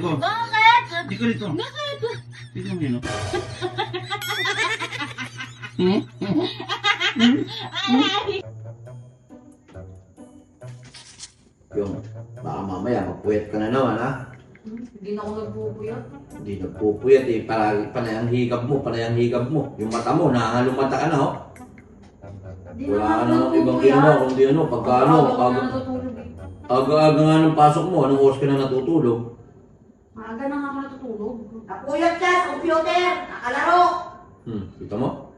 ko. Bakit? Di ko rito. Bakit? Tignan mo yun. oh. Hmm? Yung, baka mamaya magpuyat ka na naman ha. Hindi na ako nagpupuyat. Hindi nagpupuyat eh, palagi panay ang higab mo, panay ang higab mo. Yung mata mo, nangalumata ka na ho. Hindi Wala na ka na ibang ginawa, kundi ano, pagka ano, eh. aga-aga nga ng pasok mo, anong oras ka na natutulog? Maaga na nga ako natutulog. Napuyat ka sa computer, nakalaro. Hmm, kita mo?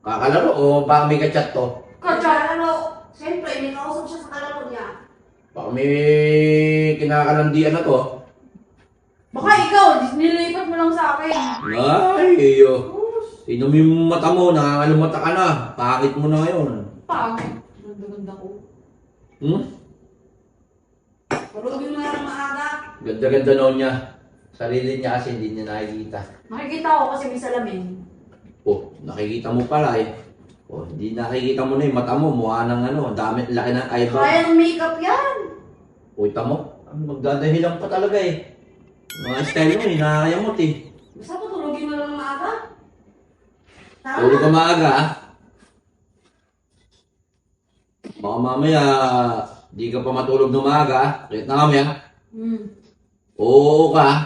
Kakalaro o baka may kachat to? Kakalaro. Siyempre, may kausap siya sa kalaro niya. Baka may kinakalandian na to. Baka ikaw, nilipat mo lang sa akin. Ay, iyo. Inom yung mata mo, nangangalumata ka na. Pakit mo na ngayon. Pagod. Ganda-ganda ko. Hmm? Tulogin mo na maaga. Ganda-ganda noon niya. Sarili niya kasi hindi niya nakikita. Nakikita ko kasi may salamin. Oh, nakikita mo pala eh. Oh, hindi nakikita mo na yung mata mo. Mukha ng ano, dami, laki ng eyebrow. Kaya ng makeup yan. Uy, tamo. Magdadahilan pa talaga eh. Mga style mo eh, nakakayamot eh. Basta tutulogin mo lang ng maaga. Tama. Tulog ka maaga ah. Baka mamaya, di ka pa matulog ng ah. Kahit na kami ah. Hmm. Oo ka ah.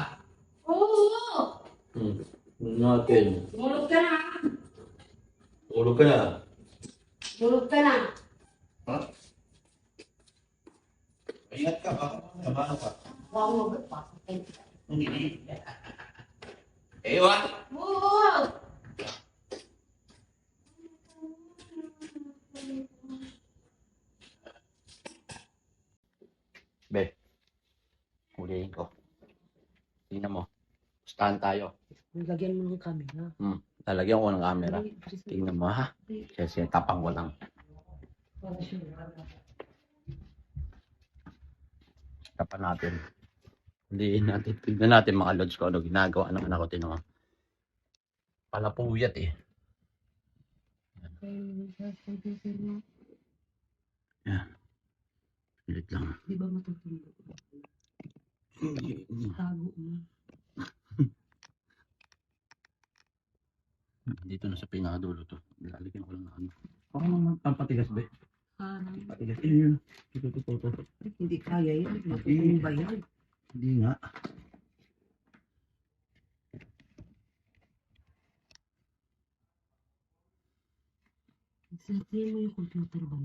Oo! Hmm. Natin. Tulog ka na. Tulog ka na. Tulog ka na. Ha? Ingat ka, baka mamaya ka. Huwag mo ba? Eh? Oo! Be, huliin ko. Tingnan mo. Pustahan tayo. Lagyan mo ng camera. Lalagyan ko ng camera. Tingnan mo ha. Kasi tapang ko lang. Tapan natin. Huliin natin. Tignan natin mga lods ko ano ginagawa ng anak ko. Tinan mo. Palapuyat eh. Yan. Pilit lang. Di ba matutulog? Hindi. Tago mo. Dito na sa pinakadulo to. Lalagyan ko lang ng ano. Parang magpapatigas ba? Parang Patigas. Eh, yun. Ito, ito, ito, ito. hindi kaya yan. Matutulog ba yan? Hindi nga. Sabihin mo yung computer ba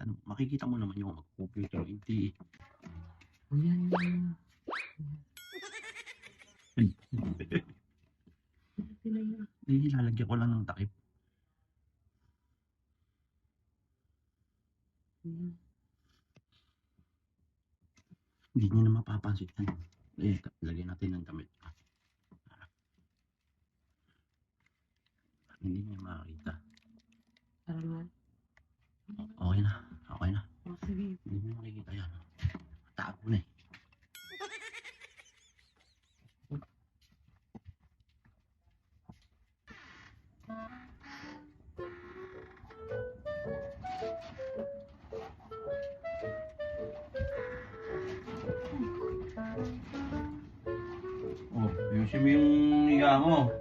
Tanong, makikita mo naman yung mag-computer. Hindi. O yan yan. Pila yan. Hindi, lalagyan ko lang ng takip. Ayan. Hindi niya na mapapansin. Ano? Eh, lagyan natin ng damit. Hindi niya makakita. Para nga. Okay na. Okay na. O sige. Hindi niya makikita yan. Tago na eh. Oh, ayusin mo yung higa mo.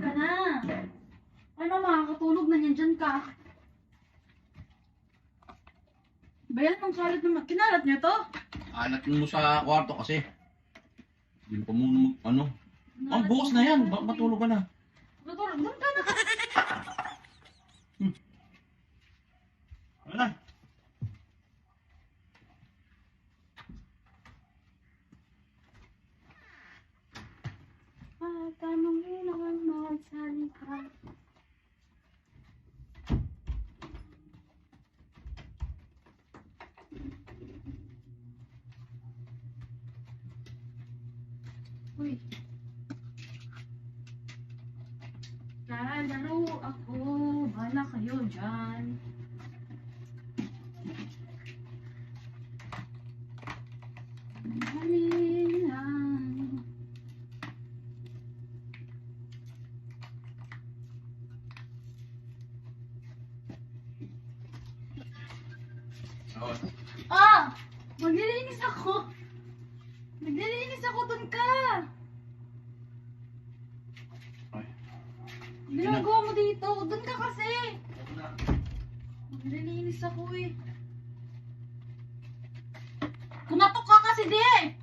Doon ka na. Ano, makakatulog na yan dyan ka. Ba yan, ang salit naman. Kinalat niyo to? Alat mo sa kwarto kasi. Hindi pa muna mag, ano. Ang bukas na yan. Ba- matulog ka na. Matulog. Doon ka na. Ano na? Tatanungin naman Ah! ah! Maglilinis ako! Maglilinis ako dun ka! Ginagawa mo dito! Dun ka kasi! Maglilinis ako eh. Kumatok ka kasi di eh.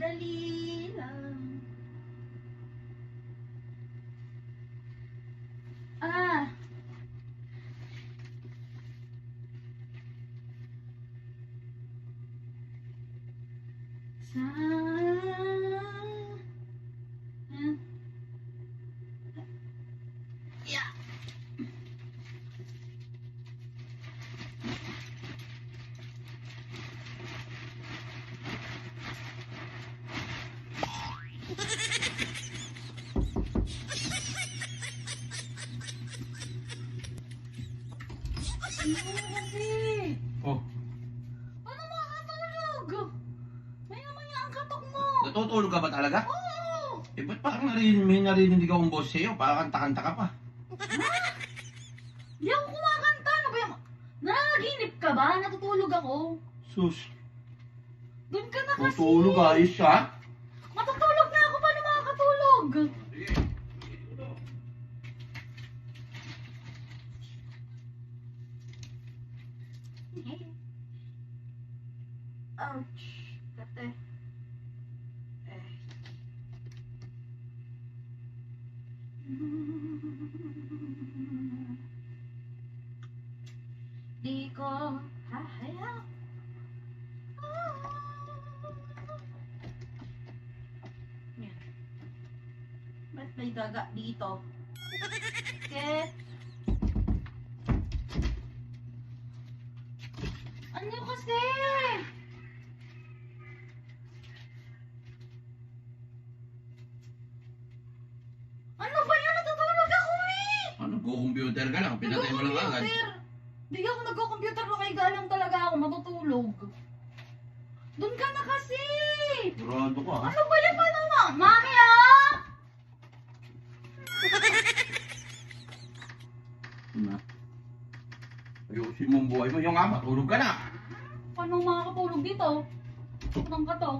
Dalila makakatulog? Maya-maya ang katok mo. natutulog ka ba talaga? Oo. Eh, ba't parang narinig, may narinig akong boss sa'yo? Parang kanta-kanta ka pa. Di ako kumakanta. Ano ba yung... Nanaginip ka ba? Natutulog ako. Sus, Doon ka na kasi. tutulog ayos siya. Matutulog na ako. Paano makakatulog? Ouch. Kate. Eh. Di ko hahaya. Yan. Ba't may daga dito? Ket. Ano kasi? Ano ba yun? Natutulog ako eh! Ano, go-computer ka lang, pinatay mo lang agad. Di ako nagko-computer na kay galang talaga ako matutulog. Doon ka na kasi! Sigurado ka, ha? Ano ba yan? Paano na? Mami ah! Na. Ayusin mo ang buhay mo. Yung nga, matulog ka na. Paano makakatulog dito? Anong ka to?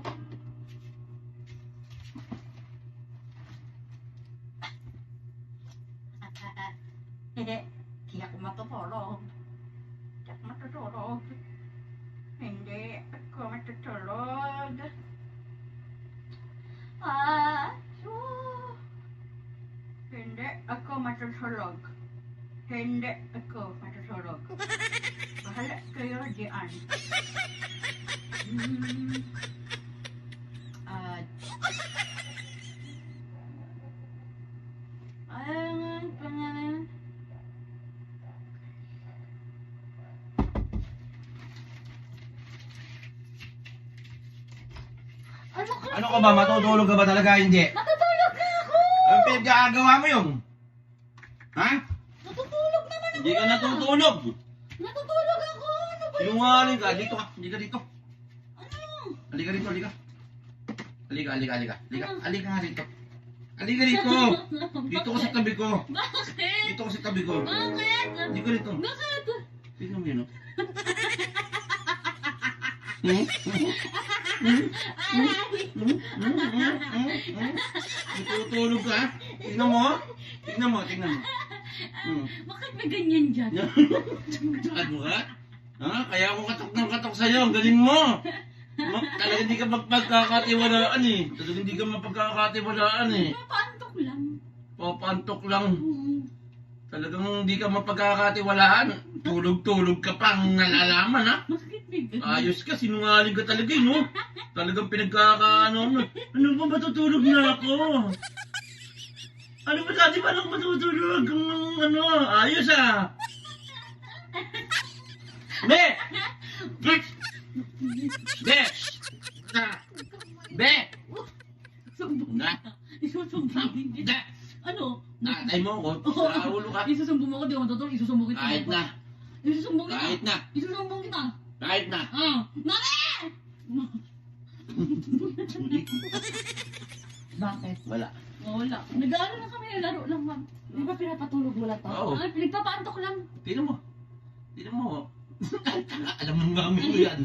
Hindi. Hindi ako matutulog. Hindi ako matutulog. Hindi ako matutulog. Ah, so... Hindi ako matutulog. Hindi ako matutulog. Bahala kayo diyan. Hmm. Ah. Ay, nga, pangalan. Ano ka? Ano ka ba? Matutulog ka ba talaga? Hindi. Matutulog na ako! Ano pinagkakagawa mo yung? Ha? Natutulog naman Hindi ka natutulog. Natutulog ako! Ano ba? Sinungaling ka. Dito ka. Hindi ka dito. Ano? Halika dito, halika. Halika, halika, halika. Halika, halika nga dito. Halika dito. Dito ka sa tabi ko. Bakit? Dito ka sa tabi ko. Bakit? Dito dito. Bakit? Tingnan mo yun, oh. Hmm? Natutulog ka? Tingnan mo. Tingnan mo, tingnan mo. Hmm. Bakit may ganyan dyan? Saan mo ka? Ha? Kaya ako katok ng katok sa'yo. Ang galing mo. Ma talaga hindi ka magpagkakatiwalaan eh. Talaga hindi ka mapagkakatiwalaan eh. Papaantok lang. Papantok lang. Hmm. Talagang hindi ka mapagkakatiwalaan. Tulog-tulog ka pang nalalaman ha. Ayos ka, sinungaling ka talaga eh, no? Talagang pinagkakaano, ano, ano ba matutulog na ako? Ano ba dati pa lang matutulog? Ang ano, ayos ah! Be! Be! Be! Be! Sumbong Na! Isusumbong! Ano? Natay mo ako, sa ulo ka. Isusumbong ako, di ako matutulog. Isusumbong kita. Kahit na, Isusumbong kita. kahit na, Isusumbong kita. Kahit na. Ah! Mami! Bakit? Wala. Oh, wala. Nag-ano lang kami, laro lang, ma'am. Di ba pinapatulog mo na to? Oo. Ah, pinagpapaantok lang. Tignan mo. Tignan mo. Alam mo mami mo yan.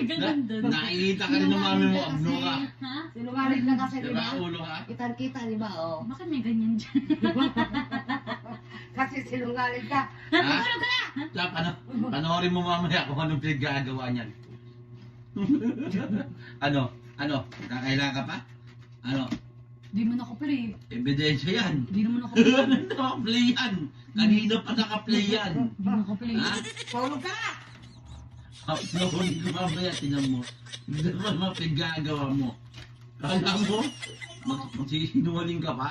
Ganun doon? Nakikita ka rin ng mami mo. Abno ka. Ha? Sinungaling na kasi, di Diba? ba? Ulo ka. Kitang-kita, di ba? Oh. Bakit may ganyan dyan? Kasi sinungaling ka. Ha? Sa, pano, panoorin mo mamaya kung anong pinaggagawa niyan. ano? Ano? Kakailangan ka pa? Ano? Di man ako play. Ebidensya yan. Di naman ako play. Naka-play yan. Kanina pa naka-play yan. Di man ako play. Ha? Tulog ka! Uploadin ko mamaya, tinan mo. Hindi naman mga pinaggagawa mo. Kala mo? Mag- Magsisinungaling ka pa?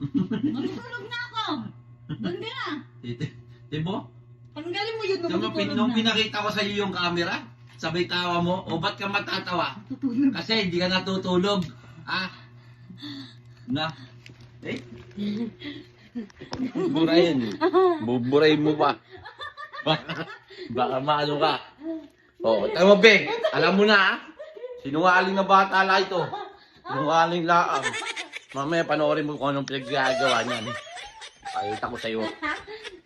Matutulog na ako. Doon din na. Tibo? Tanggalin mo yun nung Tama, pin, nung na. pinakita ko sa iyo yung camera, sabay tawa mo, o ba't ka matatawa? Tutulog. Kasi hindi ka natutulog. Ah? Na? Eh? Buburahin. Buburahin mo pa. Baka, baka maano ka. Oo, oh, tama be. Alam mo na ah. Sinungaling na bata lang ito. Sinungaling lang. Mamaya panoorin mo kung anong pinaggagawa niyan. Pakita ko sa'yo.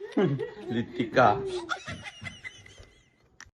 Litik ka.